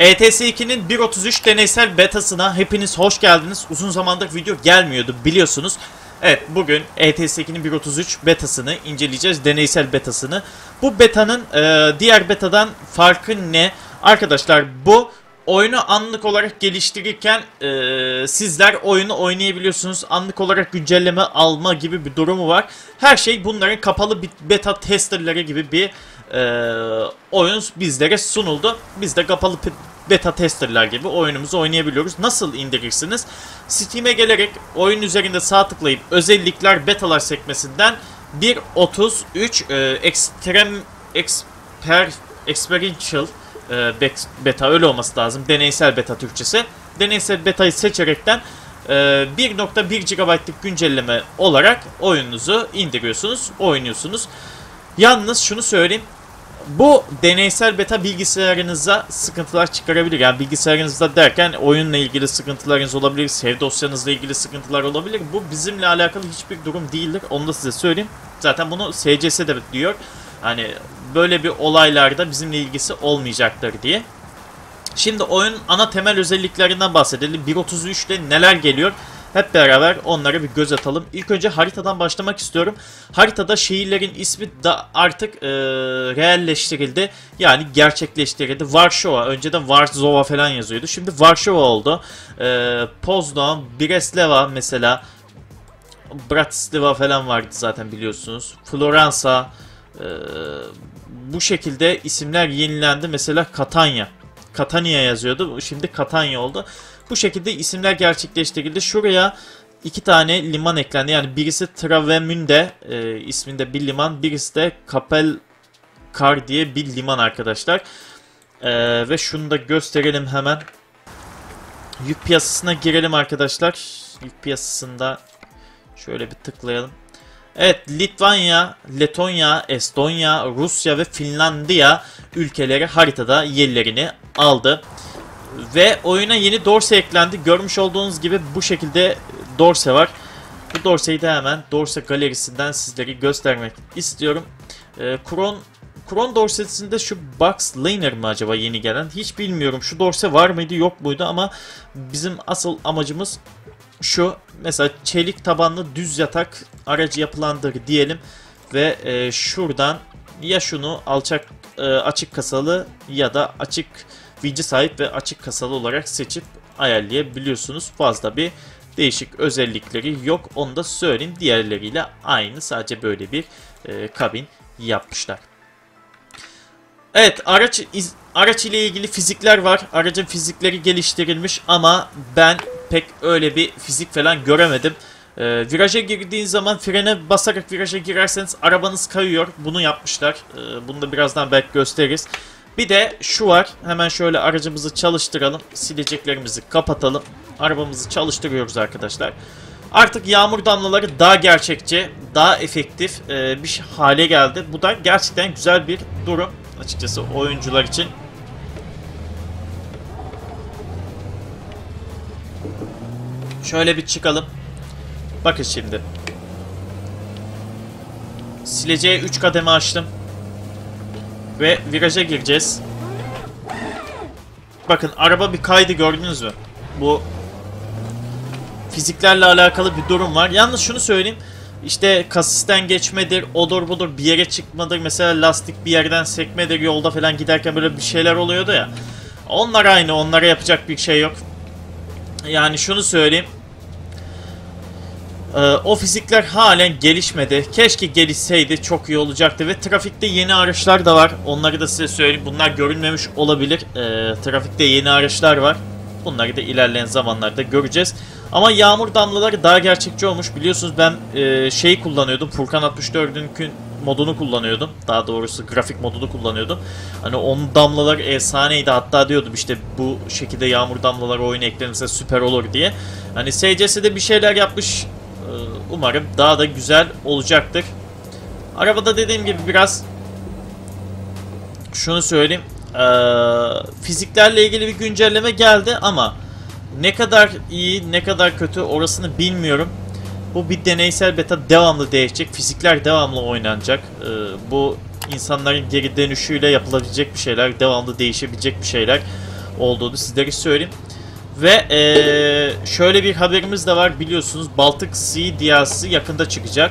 ETS 2'nin 1.33 deneysel betasına hepiniz hoş geldiniz. Uzun zamandır video gelmiyordu biliyorsunuz. Evet bugün ETS 2'nin 1.33 betasını inceleyeceğiz. Deneysel betasını. Bu betanın e, diğer betadan farkı ne? Arkadaşlar bu oyunu anlık olarak geliştirirken e, sizler oyunu oynayabiliyorsunuz. Anlık olarak güncelleme alma gibi bir durumu var. Her şey bunların kapalı beta testerları gibi bir e, oyun bizlere sunuldu. Biz de kapalı beta testerlar gibi oyunumuzu oynayabiliyoruz. Nasıl indirirsiniz? Steam'e gelerek oyun üzerinde sağ tıklayıp özellikler betalar sekmesinden 1.33 e, Extreme Exper, Experiential e, bet- beta öyle olması lazım. Deneysel beta Türkçesi. Deneysel betayı seçerekten e, 1.1 GB'lık güncelleme olarak oyununuzu indiriyorsunuz, oynuyorsunuz. Yalnız şunu söyleyeyim. Bu deneysel beta bilgisayarınıza sıkıntılar çıkarabilir. Yani bilgisayarınızda derken oyunla ilgili sıkıntılarınız olabilir, save dosyanızla ilgili sıkıntılar olabilir. Bu bizimle alakalı hiçbir durum değildir. Onu da size söyleyeyim. Zaten bunu SCS de diyor. Hani böyle bir olaylarda bizimle ilgisi olmayacaktır diye. Şimdi oyun ana temel özelliklerinden bahsedelim. 1.33'te neler geliyor? Hep beraber onlara bir göz atalım. İlk önce haritadan başlamak istiyorum. Haritada şehirlerin ismi da artık e, realleştirildi. Yani gerçekleştirildi. Varşova, önceden Varsova falan yazıyordu. Şimdi Varşova oldu. E, Poznan, Breslava mesela. Bratislava falan vardı zaten biliyorsunuz. Floransa. e, bu şekilde isimler yenilendi. Mesela Katanya. Katanya yazıyordu. Şimdi Katanya oldu. Bu şekilde isimler gerçekleştirildi. Şuraya iki tane liman eklendi. Yani birisi Travemünde e, isminde bir liman. Birisi de Kapelkar diye bir liman arkadaşlar. E, ve şunu da gösterelim hemen. Yük piyasasına girelim arkadaşlar. Yük piyasasında şöyle bir tıklayalım. Evet Litvanya, Letonya, Estonya, Rusya ve Finlandiya ülkeleri haritada yerlerini aldı. Ve oyuna yeni dorse eklendi. Görmüş olduğunuz gibi bu şekilde dorse var. Bu dorseyi de hemen dorse galerisinden sizlere göstermek istiyorum. Ee, Kron Kron dorsesinde şu Box Laner mı acaba yeni gelen? Hiç bilmiyorum. Şu dorse var mıydı yok muydu ama bizim asıl amacımız şu. Mesela çelik tabanlı düz yatak aracı yapılandır diyelim. Ve e, şuradan ya şunu alçak e, açık kasalı ya da açık VC sahip ve açık kasalı olarak seçip ayarlayabiliyorsunuz. Fazla bir değişik özellikleri yok. Onu da söyleyeyim. Diğerleriyle aynı. Sadece böyle bir e, kabin yapmışlar. Evet araç iz- araç ile ilgili fizikler var. Aracın fizikleri geliştirilmiş ama ben pek öyle bir fizik falan göremedim. Ee, viraja girdiğin zaman frene basarak viraja girerseniz arabanız kayıyor. Bunu yapmışlar. Ee, bunu da birazdan belki gösteririz. Bir de şu var. Hemen şöyle aracımızı çalıştıralım. Sileceklerimizi kapatalım. Arabamızı çalıştırıyoruz arkadaşlar. Artık yağmur damlaları daha gerçekçi, daha efektif e, bir hale geldi. Bu da gerçekten güzel bir durum açıkçası oyuncular için. Şöyle bir çıkalım. Bakın şimdi. Sileceğe 3 kademe açtım. Ve viraja gireceğiz. Bakın araba bir kaydı gördünüz mü? Bu fiziklerle alakalı bir durum var. Yalnız şunu söyleyeyim. İşte kasisten geçmedir, odur budur bir yere çıkmadır. Mesela lastik bir yerden sekmedir yolda falan giderken böyle bir şeyler oluyordu ya. Onlar aynı, onlara yapacak bir şey yok. Yani şunu söyleyeyim. Ee, o fizikler halen gelişmedi. Keşke gelişseydi çok iyi olacaktı. Ve trafikte yeni araçlar da var. Onları da size söyleyeyim. Bunlar görünmemiş olabilir. Ee, trafikte yeni araçlar var. Bunları da ilerleyen zamanlarda göreceğiz. Ama yağmur damlaları daha gerçekçi olmuş. Biliyorsunuz ben e, şeyi kullanıyordum. Furkan 64'ün modunu kullanıyordum. Daha doğrusu grafik modunu kullanıyordum. Hani onun damlaları efsaneydi. Hatta diyordum işte bu şekilde yağmur damlaları oyuna eklenirse süper olur diye. Hani SCS'de bir şeyler yapmış. Umarım daha da güzel olacaktır. Arabada dediğim gibi biraz şunu söyleyeyim. Ee, fiziklerle ilgili bir güncelleme geldi ama ne kadar iyi ne kadar kötü orasını bilmiyorum. Bu bir deneysel beta devamlı değişecek. Fizikler devamlı oynanacak. Ee, bu insanların geri dönüşüyle yapılabilecek bir şeyler. Devamlı değişebilecek bir şeyler. olduğunu sizlere söyleyeyim. Ve eee, şöyle bir haberimiz de var biliyorsunuz Baltic Sea DLC'si yakında çıkacak.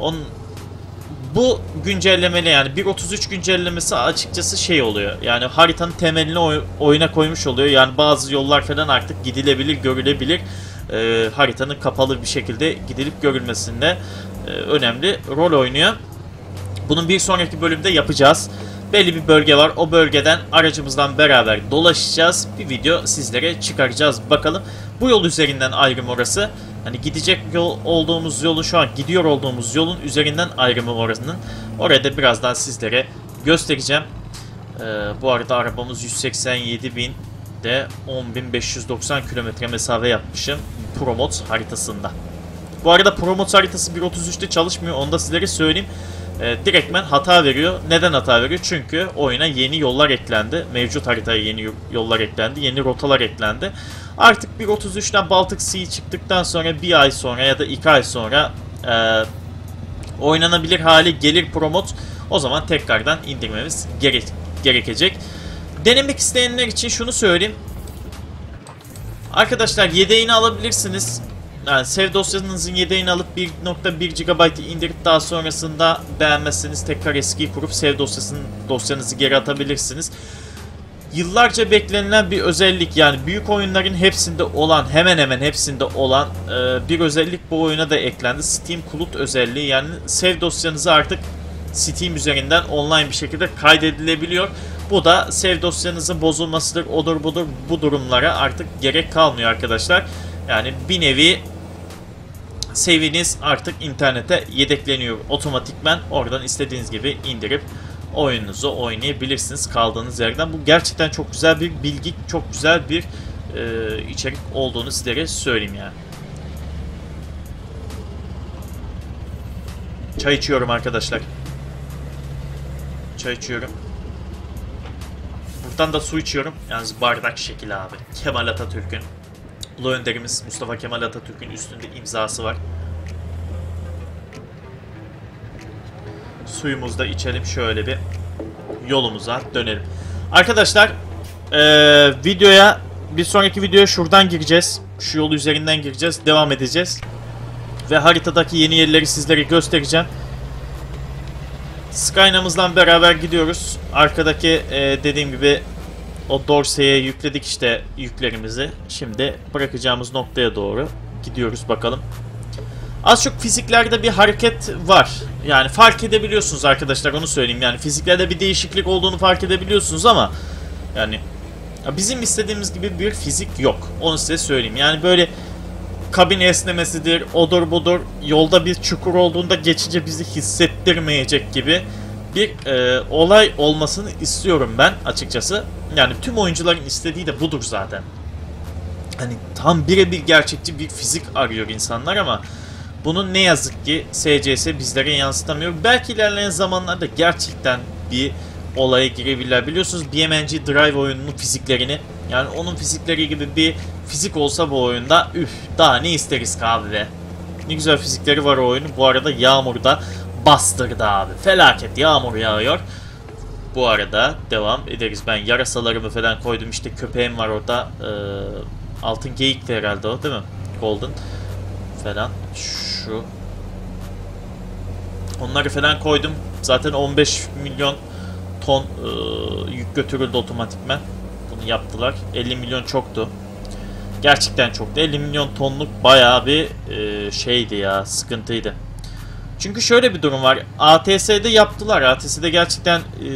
Onun bu güncellemeli yani 1.33 güncellemesi açıkçası şey oluyor. Yani haritanın temelini oy- oyuna koymuş oluyor. Yani bazı yollar falan artık gidilebilir, görülebilir. Ee, haritanın kapalı bir şekilde gidilip görülmesinde e, önemli rol oynuyor. Bunun bir sonraki bölümde yapacağız. Belli bir bölge var. O bölgeden aracımızdan beraber dolaşacağız. Bir video sizlere çıkaracağız. Bakalım bu yol üzerinden ayrım orası. Hani gidecek yol olduğumuz yolun şu an gidiyor olduğumuz yolun üzerinden ayrımı orasının. Orada birazdan sizlere göstereceğim. Ee, bu arada arabamız 187 bin de 10.590 kilometre mesafe yapmışım Promot haritasında. Bu arada Promot haritası 1.33'te çalışmıyor. Onu da sizlere söyleyeyim. Ee, direktmen hata veriyor. Neden hata veriyor? Çünkü oyuna yeni yollar eklendi. Mevcut haritaya yeni yollar eklendi. Yeni rotalar eklendi. Artık 1.33'ten Baltic Sea çıktıktan sonra bir ay sonra ya da iki ay sonra e, oynanabilir hale gelir Promot. O zaman tekrardan indirmemiz gerek gerekecek. Denemek isteyenler için şunu söyleyeyim. Arkadaşlar yedeğini alabilirsiniz. Yani sev dosyanızın yedeğini alıp 1.1 GB indirip daha sonrasında beğenmezseniz tekrar eskiyi kurup sev dosyasının dosyanızı geri atabilirsiniz. Yıllarca beklenilen bir özellik yani büyük oyunların hepsinde olan hemen hemen hepsinde olan e, bir özellik bu oyuna da eklendi. Steam Kulut özelliği yani sev dosyanızı artık Steam üzerinden online bir şekilde kaydedilebiliyor. Bu da sev dosyanızın bozulmasıdır, odur budur bu durumlara artık gerek kalmıyor arkadaşlar. Yani bir nevi seviniz artık internete yedekleniyor otomatikmen. Oradan istediğiniz gibi indirip oyununuzu oynayabilirsiniz kaldığınız yerden. Bu gerçekten çok güzel bir bilgi, çok güzel bir e, içerik olduğunu sizlere söyleyeyim yani. Çay içiyorum arkadaşlar. Çay içiyorum. Buradan da su içiyorum. Yalnız bardak şekli abi. Kemal Atatürk'ün Ulu önderimiz Mustafa Kemal Atatürk'ün üstünde imzası var. Suyumuzu da içelim şöyle bir yolumuza dönelim. Arkadaşlar eee, videoya bir sonraki videoya şuradan gireceğiz. Şu yol üzerinden gireceğiz. Devam edeceğiz. Ve haritadaki yeni yerleri sizlere göstereceğim. Skyna'mızla beraber gidiyoruz. Arkadaki eee, dediğim gibi o Dorsey'e yükledik işte yüklerimizi. Şimdi bırakacağımız noktaya doğru gidiyoruz bakalım. Az çok fiziklerde bir hareket var. Yani fark edebiliyorsunuz arkadaşlar onu söyleyeyim. Yani fiziklerde bir değişiklik olduğunu fark edebiliyorsunuz ama yani ya bizim istediğimiz gibi bir fizik yok. Onu size söyleyeyim. Yani böyle kabin esnemesidir, odur budur, yolda bir çukur olduğunda geçici bizi hissettirmeyecek gibi bir e, olay olmasını istiyorum ben açıkçası. Yani tüm oyuncuların istediği de budur zaten. Hani tam birebir gerçekçi bir fizik arıyor insanlar ama bunun ne yazık ki SCS bizlere yansıtamıyor. Belki ilerleyen zamanlarda gerçekten bir olaya girebilirler. Biliyorsunuz BMNG Drive oyununun fiziklerini yani onun fizikleri gibi bir fizik olsa bu oyunda üf daha ne isteriz ki abi be. Ne güzel fizikleri var o oyunun. Bu arada yağmurda bastırdı abi. Felaket yağmur yağıyor. Bu arada devam ederiz. Ben yarasalarımı falan koydum. İşte köpeğim var orada. Ee, altın geyikti herhalde o değil mi? Golden falan. Şu. Onları falan koydum. Zaten 15 milyon ton e, yük götürüldü otomatikmen. Bunu yaptılar. 50 milyon çoktu. Gerçekten çoktu. 50 milyon tonluk bayağı bir e, şeydi ya. Sıkıntıydı. Çünkü şöyle bir durum var. ATS'de yaptılar. ATS'de gerçekten e,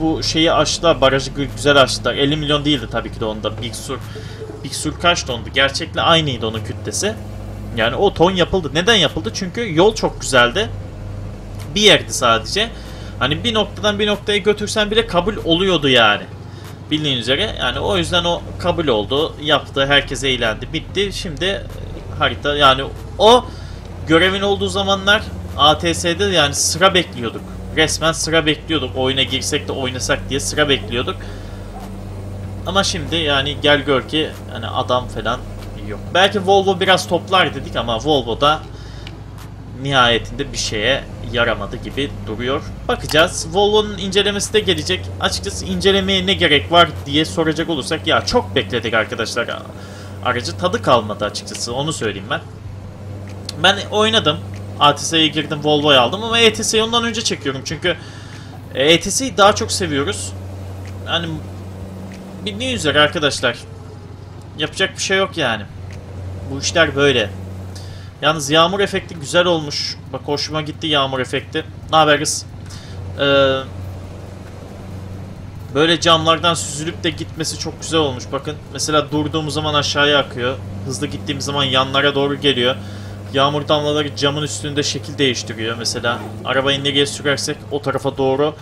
bu şeyi aştılar. Barajı güzel aştılar. 50 milyon değildi tabii ki de onda. Big Sur. Big Sur kaç tondu? Gerçekle aynıydı onun kütlesi. Yani o ton yapıldı. Neden yapıldı? Çünkü yol çok güzeldi. Bir yerdi sadece. Hani bir noktadan bir noktaya götürsen bile kabul oluyordu yani. Bildiğin üzere. Yani o yüzden o kabul oldu. Yaptı. Herkes eğlendi. Bitti. Şimdi harita yani o görevin olduğu zamanlar ATS'de yani sıra bekliyorduk. Resmen sıra bekliyorduk. Oyuna girsek de oynasak diye sıra bekliyorduk. Ama şimdi yani gel gör ki hani adam falan yok. Belki Volvo biraz toplar dedik ama Volvo da nihayetinde bir şeye yaramadı gibi duruyor. Bakacağız. Volvo'nun incelemesi de gelecek. Açıkçası incelemeye ne gerek var diye soracak olursak ya çok bekledik arkadaşlar. Aracı tadı kalmadı açıkçası onu söyleyeyim ben. Ben oynadım. ATS'ye girdim Volvo'yu aldım ama ETS'yi ondan önce çekiyorum çünkü ETS'yi daha çok seviyoruz. Yani bildiğiniz üzere arkadaşlar yapacak bir şey yok yani. Bu işler böyle. Yalnız yağmur efekti güzel olmuş. Bak hoşuma gitti yağmur efekti. Ne haber kız? Ee, böyle camlardan süzülüp de gitmesi çok güzel olmuş. Bakın mesela durduğumuz zaman aşağıya akıyor. Hızlı gittiğimiz zaman yanlara doğru geliyor. Yağmur damlaları camın üstünde şekil değiştiriyor. Mesela arabayı nereye sürersek o tarafa doğru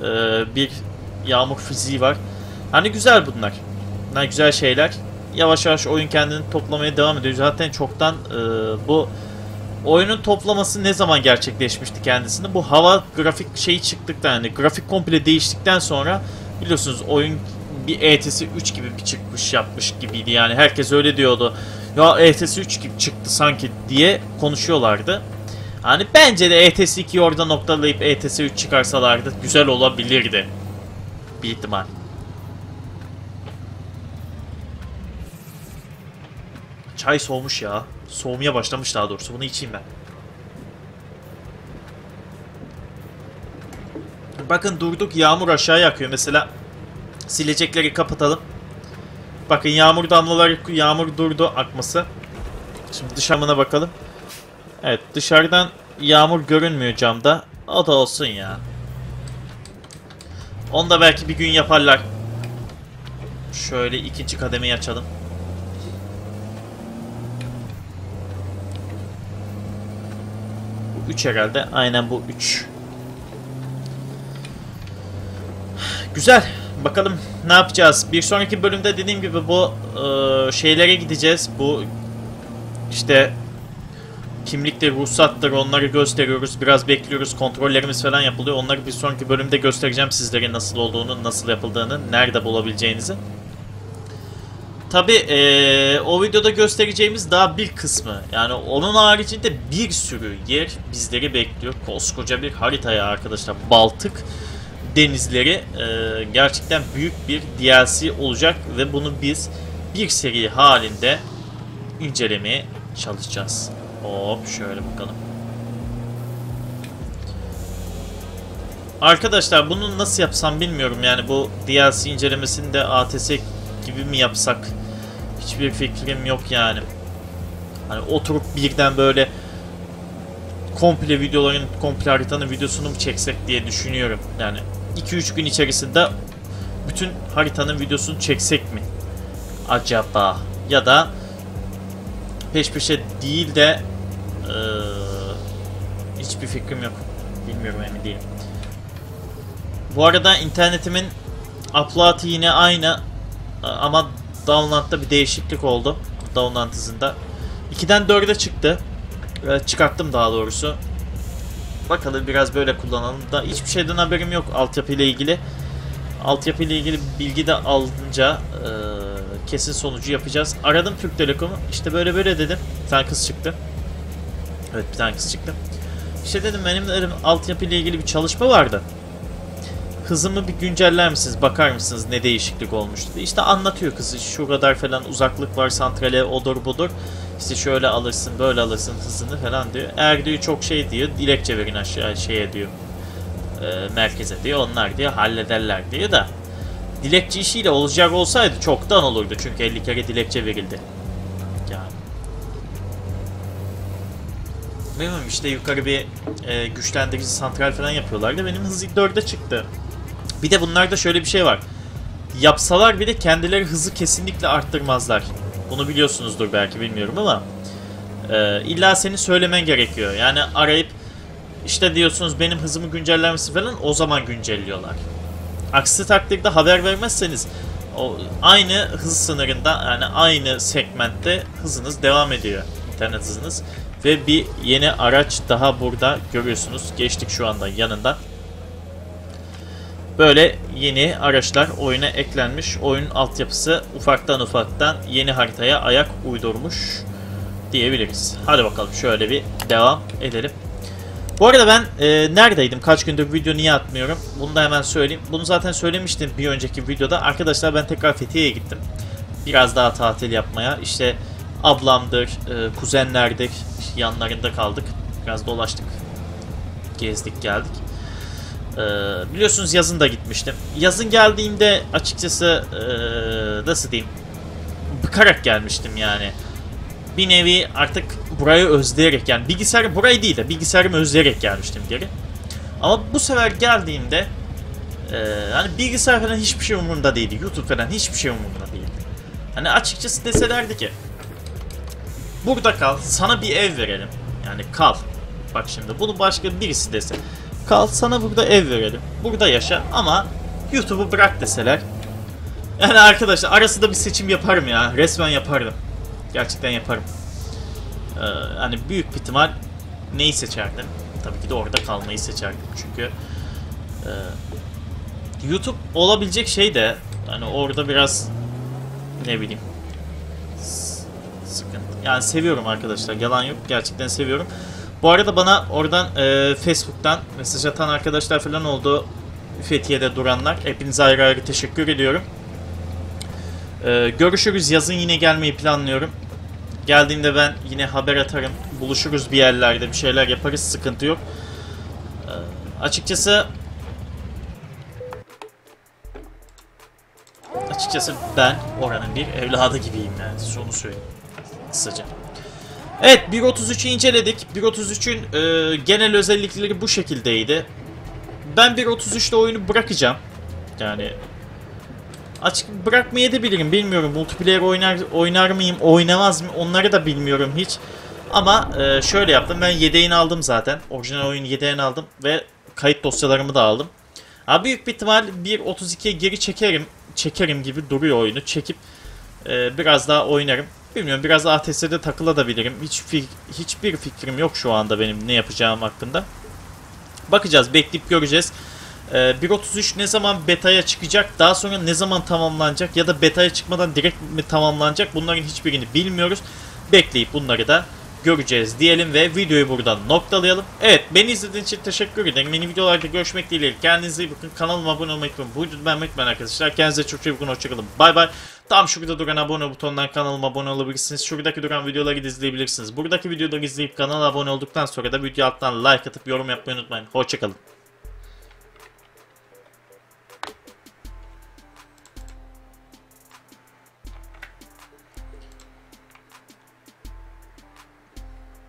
e, bir yağmur fiziği var. Hani güzel bunlar. Bunlar güzel şeyler yavaş yavaş oyun kendini toplamaya devam ediyor. Zaten çoktan e, bu oyunun toplaması ne zaman gerçekleşmişti kendisini? Bu hava grafik şeyi çıktıktan yani grafik komple değiştikten sonra biliyorsunuz oyun bir ETS 3 gibi bir çıkmış yapmış gibiydi yani herkes öyle diyordu. Ya ETS 3 gibi çıktı sanki diye konuşuyorlardı. Hani bence de ETS 2'yi orada noktalayıp ETS 3 çıkarsalardı güzel olabilirdi. Bir ihtimal. Çay soğumuş ya. Soğumaya başlamış daha doğrusu. Bunu içeyim ben. Bakın durduk yağmur aşağıya akıyor. Mesela silecekleri kapatalım. Bakın yağmur damlaları yağmur durdu akması. Şimdi dışarımına bakalım. Evet dışarıdan yağmur görünmüyor camda. O da olsun ya. Onu da belki bir gün yaparlar. Şöyle ikinci kademeyi açalım. Bu 3 herhalde. Aynen bu 3. Güzel. Bakalım ne yapacağız. Bir sonraki bölümde dediğim gibi bu e, şeylere gideceğiz. Bu işte kimliktir, ruhsattır onları gösteriyoruz. Biraz bekliyoruz. Kontrollerimiz falan yapılıyor. Onları bir sonraki bölümde göstereceğim sizlere nasıl olduğunu, nasıl yapıldığını, nerede bulabileceğinizi. Tabi ee, o videoda göstereceğimiz daha bir kısmı. Yani onun haricinde bir sürü yer bizleri bekliyor. Koskoca bir haritaya arkadaşlar. Baltık denizleri e, gerçekten büyük bir DLC olacak ve bunu biz bir seri halinde incelemeye çalışacağız. Hop şöyle bakalım. Arkadaşlar bunu nasıl yapsam bilmiyorum. Yani bu DLC incelemesini de ATS gibi mi yapsak? Hiçbir fikrim yok yani. Hani oturup birden böyle komple videoların, komple haritanın videosunu mu çeksek diye düşünüyorum. Yani 2-3 gün içerisinde bütün haritanın videosunu çeksek mi? Acaba? Ya da peş peşe değil de ee, hiçbir fikrim yok. Bilmiyorum emin değilim. Bu arada internetimin upload'ı yine aynı ama download'da bir değişiklik oldu. Download hızında. 2'den 4'e çıktı. Çıkarttım daha doğrusu. Bakalım biraz böyle kullanalım da hiçbir şeyden haberim yok altyapı ile ilgili. Altyapı ile ilgili bilgi de alınca e, kesin sonucu yapacağız. Aradım Türk Telekom'u. İşte böyle böyle dedim. Bir tane kız çıktı. Evet bir tane kız çıktı. İşte dedim benim dedim altyapı ile ilgili bir çalışma vardı hızımı bir günceller misiniz? Bakar mısınız ne değişiklik olmuştu? İşte anlatıyor kızı. Şu kadar falan uzaklık var santrale odur budur. İşte şöyle alırsın böyle alırsın hızını falan diyor. Eğer diyor çok şey diyor dilekçe verin aşağı şeye diyor. E, merkeze diyor. Onlar diyor hallederler diyor da. Dilekçe işiyle olacak olsaydı çoktan olurdu. Çünkü 50 kere dilekçe verildi. Yani. Bilmiyorum işte yukarı bir e, güçlendirici santral falan yapıyorlardı. Benim hız 4'e çıktı. Bir de bunlarda şöyle bir şey var. Yapsalar bile kendileri hızı kesinlikle arttırmazlar. Bunu biliyorsunuzdur belki bilmiyorum ama e, illa seni söylemen gerekiyor. Yani arayıp işte diyorsunuz benim hızımı güncellemesi falan o zaman güncelliyorlar. Aksi takdirde haber vermezseniz o aynı hız sınırında yani aynı segmentte hızınız devam ediyor. internet hızınız. Ve bir yeni araç daha burada görüyorsunuz. Geçtik şu anda yanından. Böyle yeni araçlar oyuna eklenmiş. Oyun altyapısı ufaktan ufaktan yeni haritaya ayak uydurmuş diyebiliriz. Hadi bakalım şöyle bir devam edelim. Bu arada ben e, neredeydim? Kaç gündür video niye atmıyorum? Bunu da hemen söyleyeyim. Bunu zaten söylemiştim bir önceki videoda. Arkadaşlar ben tekrar Fethiye'ye gittim. Biraz daha tatil yapmaya. İşte ablamdır, e, kuzenlerdir. Yanlarında kaldık. Biraz dolaştık. Gezdik geldik. E, biliyorsunuz yazın da gitmiştim. Yazın geldiğimde açıkçası e, nasıl diyeyim? Bıkarak gelmiştim yani bir nevi artık burayı özleyerek yani bilgisayarı burayı değil de bilgisayarımı özleyerek gelmiştim geri. Ama bu sefer geldiğimde e, hani bilgisayar falan hiçbir şey umurumda değildi. YouTube falan hiçbir şey umurumda değildi. Hani açıkçası deselerdi ki burada kal sana bir ev verelim. Yani kal. Bak şimdi bunu başka birisi dese. Kal sana burada ev verelim. Burada yaşa ama YouTube'u bırak deseler. Yani arkadaşlar arasında bir seçim yaparım ya. Resmen yaparım. Gerçekten yaparım. Ee, hani büyük ihtimal neyi seçerdim? Tabii ki de orada kalmayı seçerdim. Çünkü e, YouTube olabilecek şey de hani orada biraz ne bileyim sıkıntı. Yani seviyorum arkadaşlar. Yalan yok. Gerçekten seviyorum. Bu arada bana oradan e, Facebook'tan mesaj atan arkadaşlar falan oldu. Fethiye'de duranlar. Hepinize ayrı ayrı teşekkür ediyorum. Ee, görüşürüz. Yazın yine gelmeyi planlıyorum. Geldiğimde ben yine haber atarım. Buluşuruz bir yerlerde. Bir şeyler yaparız. Sıkıntı yok. Ee, açıkçası açıkçası ben oranın bir evladı gibiyim yani. Şunu söyleyeyim. Kısaca. Evet 1.33'ü inceledik. 1.33'ün e, genel özellikleri bu şekildeydi. Ben 1.33'te oyunu bırakacağım. Yani Açık bırakmaya da bilirim bilmiyorum. Multiplayer oynar oynar mıyım, oynamaz mı onları da bilmiyorum hiç. Ama e, şöyle yaptım. Ben yedeğini aldım zaten. Orijinal oyun yedeğini aldım ve kayıt dosyalarımı da aldım. Ha, büyük bir ihtimal 1.32'ye geri çekerim. Çekerim gibi duruyor oyunu. Çekip e, biraz daha oynarım. Bilmiyorum biraz ATS'de takılabilirim. Hiç fi- hiçbir fikrim yok şu anda benim ne yapacağım hakkında. Bakacağız, bekleyip göreceğiz. Ee, 1.33 ne zaman beta'ya çıkacak, daha sonra ne zaman tamamlanacak ya da beta'ya çıkmadan direkt mi tamamlanacak bunların hiçbirini bilmiyoruz. Bekleyip bunları da göreceğiz diyelim ve videoyu buradan noktalayalım. Evet beni izlediğiniz için teşekkür ederim. Yeni videolarda görüşmek dileğiyle. Kendinize iyi bakın. Kanalıma abone olmayı unutmayın. Bu videoyu beğenmeyi unutmayın arkadaşlar. Kendinize çok iyi bakın. Hoşçakalın. Bay bay. Tam şurada duran abone butonundan kanalıma abone olabilirsiniz. Şuradaki duran videoları da izleyebilirsiniz. Buradaki videoları izleyip kanala abone olduktan sonra da video alttan like atıp yorum yapmayı unutmayın. Hoşçakalın.